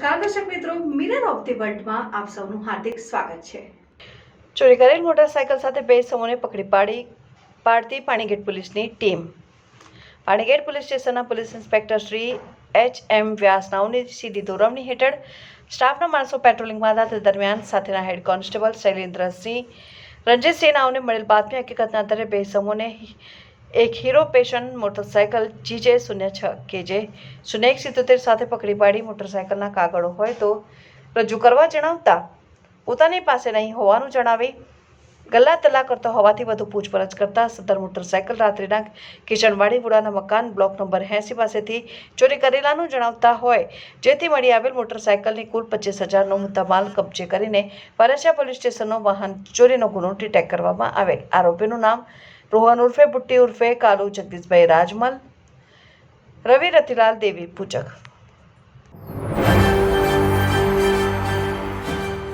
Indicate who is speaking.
Speaker 1: નમસ્કાર, દર્શક મિત્રો. મિરર ઓફ ધી વર્લ્ડમાં આપ સૌનું હાર્દિક સ્વાગત છે.
Speaker 2: ચોરી કરેલ મોટરસાયકલ સાથે બે સમૂહને પકડી પાડી પાડતી પાણીગેટ પોલીસની ટીમ. પાણીગેટ પોલીસ સ્ટેશનના police inspector Shri H M Vyas નાઓની સીધી ધોરણની હેઠળ સ્ટાફના માણસો પેટ્રોલિંગમાં હતા દરમિયાન સાથેના હેડ કોન્સ્ટેબલ શૈલેન્દ્રસિંહ રણજીતસિંહ નાઓને મળેલ બાતમી હકીકતના આધારે બે સમૂહને એક હીરો પેશન મોટરસાયકલ જીજે શૂન્ય છ કે જે શૂન્ય એક સિત્તોતેર સાથે પકડી પાડી મોટરસાયકલના કાગળો હોય તો રજૂ કરવા જણાવતા, પોતાની પાસે નહીં હોવાનું જણાવી. ગલ્લા તલ્લા કરતો હોવાથી વધુ પૂછપરછ કરતા સદર મોટરસાયકલ રાત્રિના કિશનવાડી વુડાના મકાન બ્લોક નંબર એંસી પાસેથી ચોરી કરેલાનું જણાવતા હોય. જેથી મળી આવેલ મોટરસાયકલની કુલ પચીસ હજારનો મુદ્દામાલ કબજે કરીને પરસિયા પોલીસ સ્ટેશનનો વાહન ચોરીનો ગુનો ડિટેક્ટ કરવામાં આવેલ. આરોપીનું નામ રોહન ઉર્ફે બુટ્ટી ઉર્ફે કાલુ જગદીશભાઈ રાજમલ રવિ રતિલાલ દેવી પૂચક